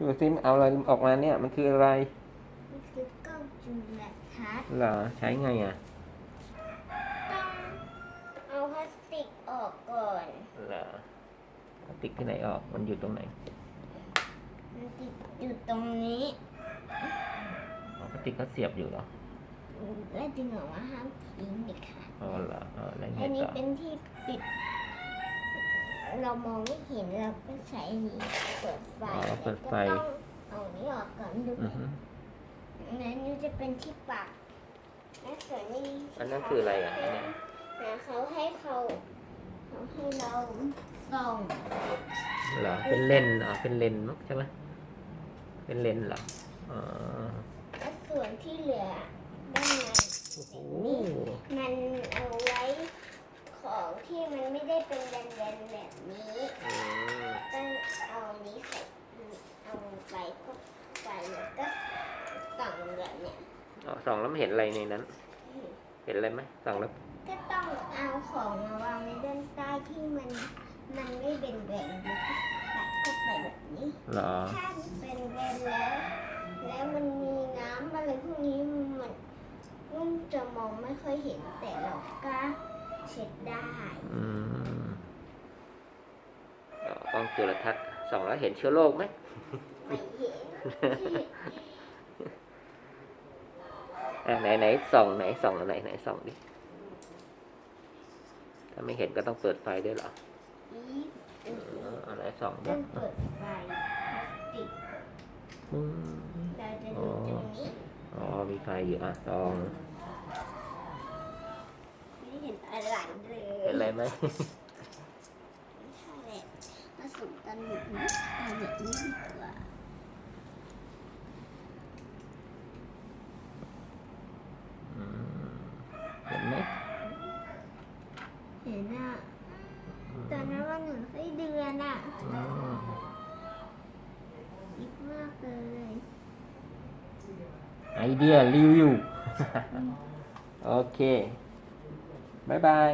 ดูซิเอาอะไรออกมาเนี่ยมันคืออะไรมันคือกล้องจุลทรรศน์เหรอใช้ไงอะต้องเอาพลาสติกออกก่อนเหรอเอาติดที่ไหนออกมันอยู่ตรงไหนมันติดอยู่ตรงนี้อ๋อพลาสติกเขาเสียบอยู่เหรอและดึงออกมาห้ามทิ้งเด็ดขาดอ๋อเหรออ๋อแล้วไงอันนี้ต่อ เป็นที่ปิด เรามองไม่เห็นเราก็ใช้อันนี้เปิดไฟอ๋อเปิดไฟแต่ก็ต้องเอาอันนี้ออกก่อนดูอือฮึนั้นนี่จะเป็นที่ปักและส่วนนี้อันนั้นคืออะไรอะอันเนี้ยนะเขาให้เขาเขาให้เราส่องเหรอเป็นเลนส์อ๋อเป็นเลนส์มั้งใช่ไหมเป็นเลนส์เหรออ๋อและส่วนที่เหลือด้านใน โอ้โห มันเอาไว้ของ ที่มันไม่ได้เป็นแบนๆแบบนี้อืมต้องเอาอันนี้ใส่เอาไปก็ไปแล้วก็ส่องแบบเนี้ยอ๋อส่องแล้วไม่เห็นอะไรในนั้น เห็นอะไรไหมส่องแล้วก็ต้องเอาของมาวางในด้านใต้ที่มันมันไม่เป็นแบนๆแล้วก็ใส่เข้าไปแบบนี้ เหรอถ้าเป็นแบนแล้ว แล้วมันมีน้ำอะไรพวกนี้มันนุ่มจะมองไม่ค่อยเห็นแต่เราก็ เช็ดได้ อืมอ๋อกล้องจุลทรรศน์ส่องแล้วเห็นเชื้อโรคไหม ไม่เห็น อะไหนไหนส่องไหนส่องไหนไหนส่องดิ ถ้าไม่เห็นก็ต้องเปิดไฟด้วยเหรออีเออเอะไรส่องดิต้องเปิดไฟพลาสติกอืมเราจะดูตรงนี้ อ๋อมีไฟอยู่อะส่องไม่เห็น อะไรเลยเห็นอะไรไหมใช่แหละผสมกันแบบนี้เอาแบบนี้ดีกว่าอืมเห็นไหมเห็นอะตอนนั้นว่าหนูไส้เดือนอะอืมคิดมากเลยไอเดียรีวิว โอเค บ๊ายบาย